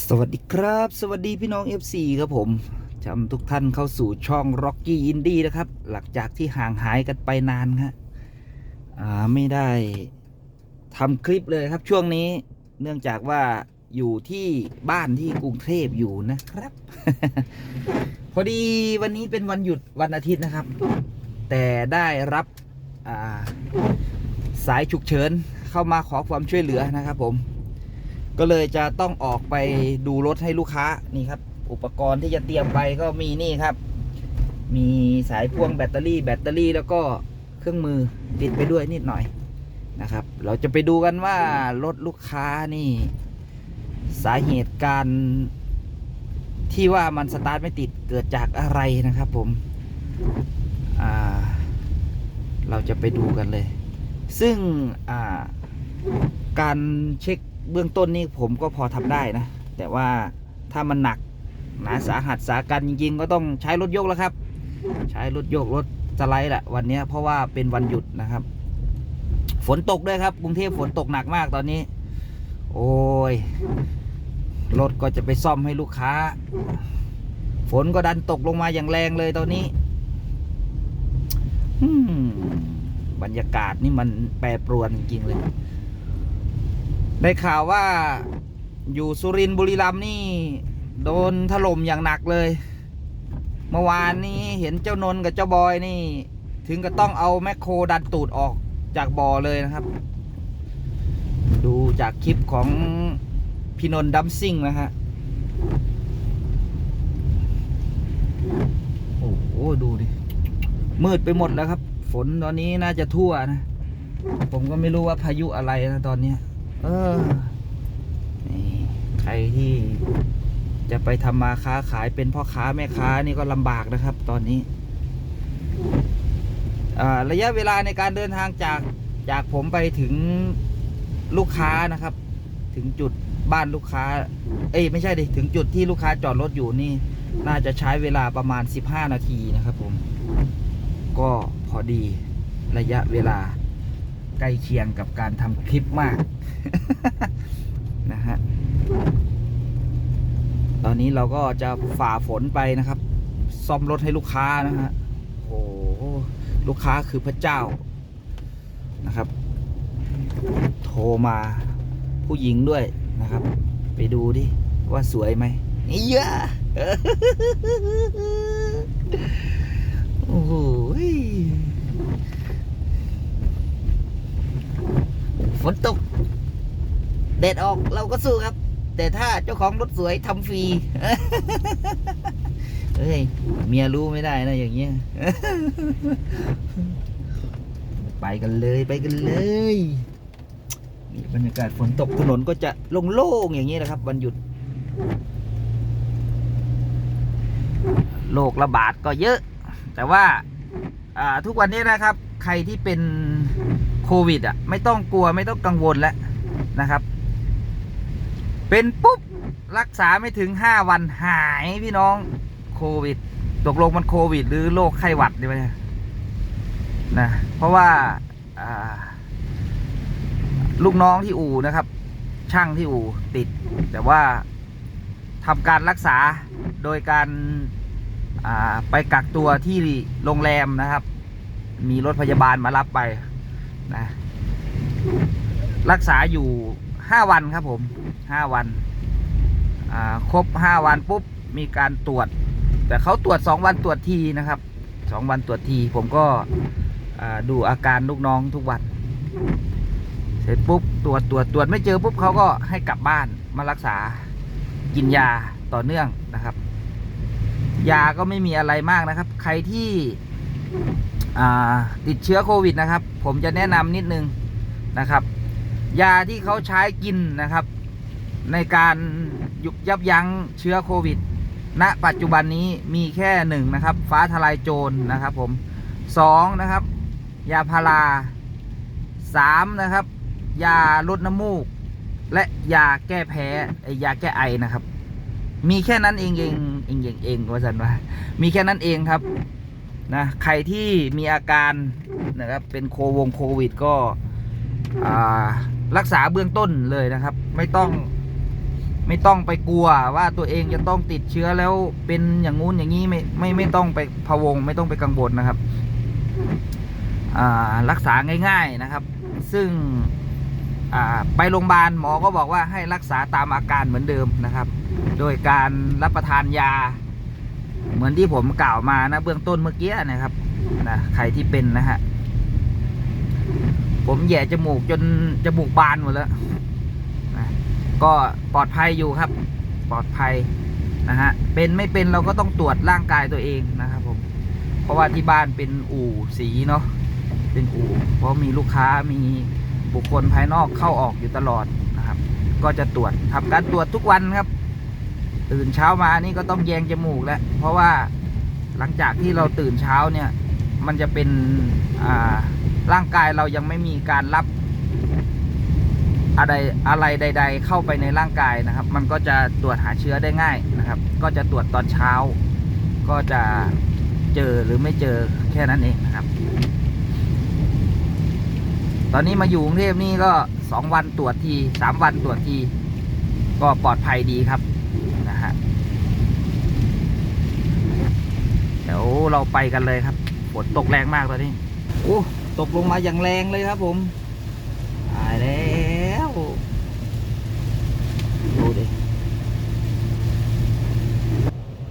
สวัสดีครับ สวัสดีพี่น้อง FC ครับผมจำทุกท่านเข้าสู่ช่อง Rocky Indie นะครับ หลังจากที่ห่างหายกันไปนานครับไม่ได้ทำคลิปเลยครับช่วงนี้ เนื่องจากว่าอยู่ที่บ้านที่กรุงเทพอยู่นะครับ พอดีวันนี้เป็นวันหยุดวันอาทิตย์นะครับ แต่ได้รับาสายฉุกเฉินเข้ามาขอความช่วยเหลือนะครับผม ก็เลยจะต้องออกไปดูรถให้ลูกค้านี่ครับ อุปกรณ์ที่จะเตรียมไปก็มีนี่ครับ มีสายพ่วงแบตเตอรี่ แบตเตอรี่แล้วก็เครื่องมือติดไปด้วยนิดหน่อยนะครับ เราจะไปดูกันว่ารถลูกค้านี่ สาเหตุการที่ว่ามันสตาร์ทไม่ติดเกิดจากอะไรนะครับ ผมเราจะไปดูกันเลย ซึ่งการเช็ค เบื้องต้นนี่ผมก็พอทำได้นะ แต่ว่าถ้ามันหนักหนาสาหัสสากันจริงๆก็ต้องใช้รถยกแล้วครับ ใช้รถยกรถสไลด์แหละวันนี้เพราะว่าเป็นวันหยุดนะครับ ฝนตกด้วยครับกรุงเทพฝนตกหนักมากตอนนี้ โอ้ยรถก็จะไปซ่อมให้ลูกค้า ฝนก็ดันตกลงมาอย่างแรงเลยตอนนี้บรรยากาศนี่มันแปรปรวนจริงๆเลย ได้ข่าวว่าอยู่สุรินทร์บุรีรัมย์นี่ โดนถล่มอย่างหนักเลย เมื่อวานนี้เห็นเจ้านนกับเจ้าบอยนี่ ถึงก็ต้องเอาแมคโครดันตูดออกจากบ่อเลยนะครับ ดูจากคลิปของพี่นนท์ดัมซิ่งนะฮะโอ้โหดูดิมืดไปหมดแล้วครับ ฝนตอนนี้น่าจะทั่วนะ ผมก็ไม่รู้ว่าพายุอะไรนะตอนนี้ เออนี่ใครที่จะไปทำมาค้าขายเป็นพ่อค้าแม่ค้านี่ก็ลำบากนะครับ ตอนนี้ระยะเวลาในการเดินทางจากจากผมไปถึงลูกค้านะครับ ถึงจุดบ้านลูกค้า เอ้ยไม่ใช่ดิถึงจุดที่ลูกค้าจอดรถอยู่นี่ น่าจะใช้เวลาประมาณ 15 นาทีนะครับผม ก็พอดีระยะเวลา ใกล้เคียงกับการทำคลิปมาก นะฮะ ตอนนี้เราก็จะฝ่าฝนไปนะครับ ซ่อมรถให้ลูกค้านะฮะโอ้โหลูกค้าคือพระเจ้านะครับ โทรมาผู้หญิงด้วยนะครับ ไปดูดิ ว่าสวยไหมนี่เยอะโอ้โห ฝนตกแดดออกเราก็สู้ครับ แต่ถ้าเจ้าของรถสวยทำฟรีเฮ้ยเมียรู้ไม่ได้นะอย่างเงี้ยไปกันเลยไปกันเลยนี่บรรยากาศฝนตกถนนก็จะโล่งๆอย่างนี้นะครับ วันหยุดโรคระบาดก็เยอะ แต่ว่าอ่าทุกวันนี้นะครับ ใครที่เป็นโควิดอะ ไม่ต้องกลัวไม่ต้องกังวลแล้วนะครับ เป็นปุ๊บ รักษาไม่ถึงห้าวันหายพี่น้องโควิดตกลงมันโควิด หรือโรคไข้หวัดดีไหมนะเพราะว่าาลูกน้องที่อู่นะครับ ช่างที่อู่ติด แต่ว่าทำการรักษาโดยการาไปกักตัวที่โรงแรมนะครับ มีรถพยาบาลมารับไปนะรักษาอยู่ห้าวันครับผมห้าวันครบห้าวันปุ๊บมีการตรวจ แต่เขาตรวจสองวันตรวจทีนะครับสองวันตรวจทีผมก็ดูอาการลูกน้องทุกวัน เสร็จปุ๊บตรวจตรวจตรวจไม่เจอปุ๊บเขาก็ให้กลับบ้านมารักษากินยาต่อเนื่องนะครับ ยาก็ไม่มีอะไรมากนะครับ ใครที่ ติดเชื้อโควิดนะครับ ผมจะแนะนำนิดนึงนะครับ ยาที่เขาใช้กินนะครับ ในการยุบยับยั้งเชื้อโควิดณปัจจุบันนี้มีแค่หนึ่งนะครับ ฟ้าทลายโจรนะครับผมสองนะครับ ยาพาราสามนะครับ ยาลดน้ำมูก และยาแก้แพ้ยาแก้ไอนะครับ มีแค่นั้นเองเองเองเองเองว่าสันว่า มีแค่นั้นเองครับ นะใครที่มีอาการนะครับเป็นโควงโควิดก็รักษาเบื้องต้นเลยนะครับ ไม่ต้องไม่ต้องไปกลัวว่าตัวเองจะต้องติดเชื้อแล้วเป็นอย่างงู้นอย่างนี้ไม่ไม่ไม่ต้องไปพะวง ไม่ต้องไปกังวลนะครับรักษาง่าย ๆนะครับ ซึ่งไปโรงพยาบาลหมอก็บอกว่าให้รักษาตามอาการเหมือนเดิมนะครับ โดยการรับประทานยา เหมือนที่ผมกล่าวมานะ เบื้องต้นเมื่อกี้นะครับนะใครที่เป็นนะฮะผมแย่จมูกจนจมูกบานหมดแล้วนะก็ปลอดภัยอยู่ครับ ปลอดภัยนะฮะเป็นไม่เป็นเราก็ต้องตรวจร่างกายตัวเองนะครับผมเพราะว่าที่บ้านเป็นอู่สีเนาะเป็นอู่เพราะมีลูกค้ามีบุคคลภายนอกเข้าออกอยู่ตลอดนะครับ ก็จะตรวจทำการตรวจทุกวันครับ ตื่นเช้ามานี่ก็ต้องแยงจมูกแล้ว เพราะว่าหลังจากที่เราตื่นเช้าเนี่ย มันจะเป็นร่างกายเรายังไม่มีการรับอะไรอะไรใด ๆ เข้าไปในร่างกายนะครับ มันก็จะตรวจหาเชื้อได้ง่ายนะครับ ก็จะตรวจตอนเช้า ก็จะเจอหรือไม่เจอแค่นั้นเองนะครับ ตอนนี้มาอยู่กรุงเทพนี่ก็สองวันตรวจทีสามวันตรวจที ก็ปลอดภัยดีครับนะฮะ เราไปกันเลยครับฝนตกแรงมากตอนนี้โอ้ตกลงมาอย่างแรงเลยครับผมตายแล้วดูดิ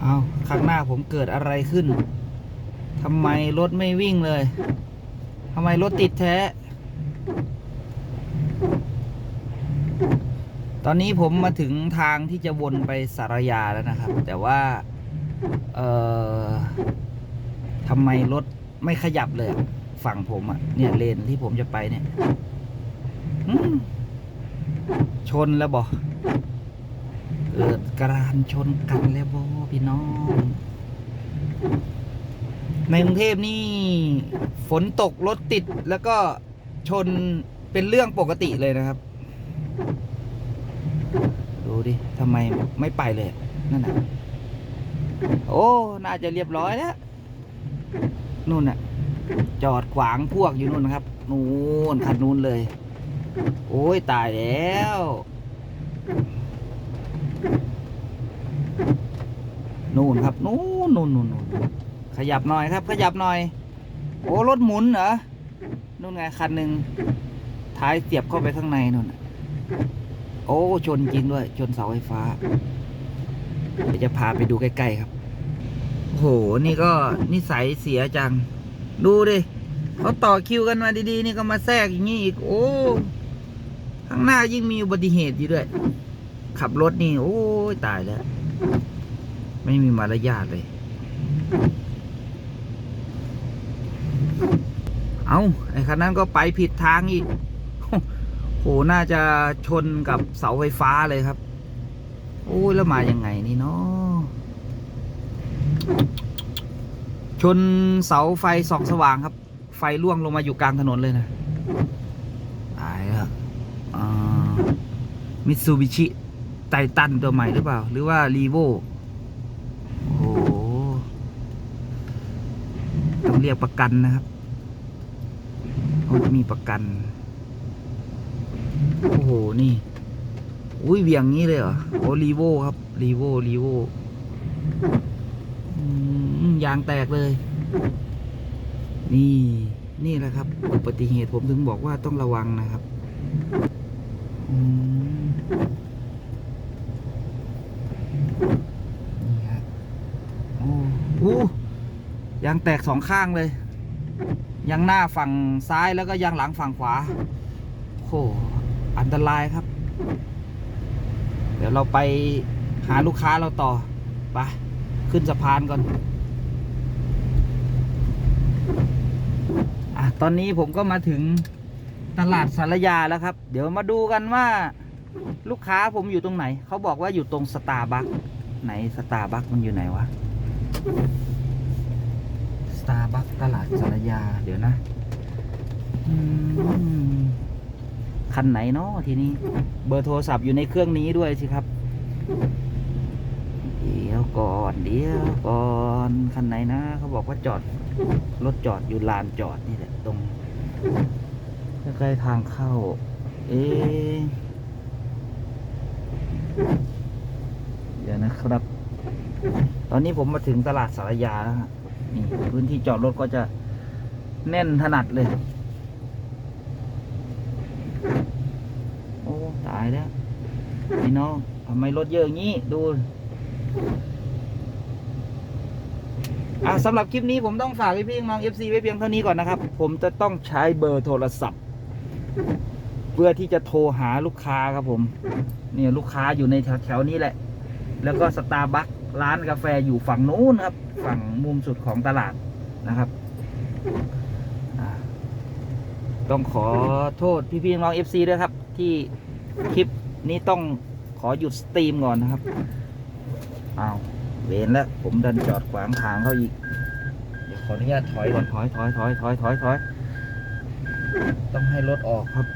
เอาข้างหน้าผมเกิดอะไรขึ้นทำไมรถไม่วิ่งเลยทำไมรถติดแท้ ตอนนี้ผมมาถึงทางที่จะวนไปสารยาแล้วนะครับ แต่ว่า เออ ทำไมรถไม่ขยับเลยฝั่งผมอะเนี่ยเลนที่ผมจะไปเนี่ยชนแล้วบอเกิดกรานชนกันแล้วบอพี่น้อง ในกรุงเทพนี่ ฝนตกรถติดแล้วก็ชนเป็นเรื่องปกติเลยนะครับ ดูดิทำไมไม่ไปเลย นั่นนะโอ้ น่าจะเรียบร้อยแล้ว นู่นน่ะ จอดขวางพวกอยู่นู่นนะครับ นู่นคันนู้นเลย โอ้ยตายแล้วนู่นครับ นู่นนู่นนู่นขยับหน่อยครับ ขยับหน่อย โอ้รถหมุนเหรอนู่นไงคันหนึ่งท้ายเสียบเข้าไปข้างในนู่นโอ้ชนจริงด้วย ชนเสาไฟฟ้าเดี๋ยวจะพาไปดูใกล้ ๆ ครับ โอ้โห นี่ก็นิสัยเสียจัง ดูดิเขาต่อคิวกันมาดีๆ นี่ก็มาแทรกอย่างนี้อีก โอ้ ข้างหน้ายิ่งมีอุบัติเหตุอยู่ด้วย ขับรถนี่ โอ้ยตายแล้ว ไม่มีมารยาทเลย เอาไอ้คันนั้นก็ไปผิดทางอีก โห น่าจะชนกับเสาไฟฟ้าเลยครับ โอ้ยแล้วมายังไงนี่เนาะ ชนเสาไฟส่องสว่างครับ ไฟล่วงลงมาอยู่กลางถนนเลยนะตายแล้วมิตซูบิชิไททันตัวใหม่หรือเปล่า หรือว่ารีโวโอ้โหต้องเรียกประกันนะครับเขาจะมีประกัน โอ้โห นี่ อุ้ยเบี่ยงงี้เลยเหรอ โอ้รีโวครับรีโวรีโว ยางแตกเลย นี่นี่แหละครับ อุบัติเหตุผมถึงบอกว่าต้องระวังนะครับอืมนี่ฮะโอ้โหยางแตกสองข้างเลยยางหน้าฝั่งซ้ายแล้วก็ยางหลังฝั่งขวาโอ้อันตรายครับ เดี๋ยวเราไปหาลูกค้าเราต่อ ไป ขึ้นสะพานก่อน อะ ตอนนี้ผมก็มาถึงตลาดสารยาแล้วครับ เดี๋ยวมาดูกันว่าลูกค้าผมอยู่ตรงไหน เขาบอกว่าอยู่ตรงสตาร์บัคไหนสตาร์บัคมันอยู่ไหนวะสตาร์บัคตลาดสารยา เดี๋ยวนะคันไหนเนาะทีนี้ เบอร์โทรศัพท์อยู่ในเครื่องนี้ด้วยสิครับ เดี๋ยวก่อน เดี๋ยวก่อน คันไหนนะ เขาบอกว่าจอด รถจอดอยู่ลานจอดนี่แหละ ตรงใกล้ๆทางเข้า เอ๊ะนะครับ ตอนนี้ผมมาถึงตลาดสารยาแล้วฮะนี่พื้นที่จอดรถก็จะแน่นถนัดเลย โอ้ ตายแล้ว พี่น้องทำไมรถเยอะอย่างนี้ ดู อะสำหรับคลิปนี้ผมต้องฝากพี่พี่ๆน้อง FC ไว้เพียงเท่านี้ก่อนนะครับ ผมจะต้องใช้เบอร์โทรศัพท์ เพื่อที่จะโทรหาลูกค้าครับผม เนี่ยลูกค้าอยู่ในแถวๆนี้แหละ แล้วก็สตาร์บัคร้านกาแฟอยู่ฝั่งนู้นครับ ฝั่งมุมสุดของตลาดนะครับอ่าต้องขอโทษพี่ๆน้อง FC ด้วยครับ ที่คลิปนี้ต้องขอหยุดสตรีมก่อนนะครับอ้าว เวนแล้ว ผมดันจอดขวางทางเขาอีก เดี๋ยวขออนุญาตถอยก่อนถอยถอยถอยถอยถอยถอยต้องให้รถออกครับ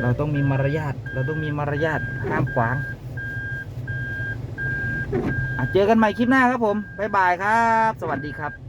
เราต้องมีมารยาทเราต้องมีมารยาทห้ามขวางเจอกันใหม่คลิปหน้าครับผม บ๊ายบายครับ สวัสดีครับ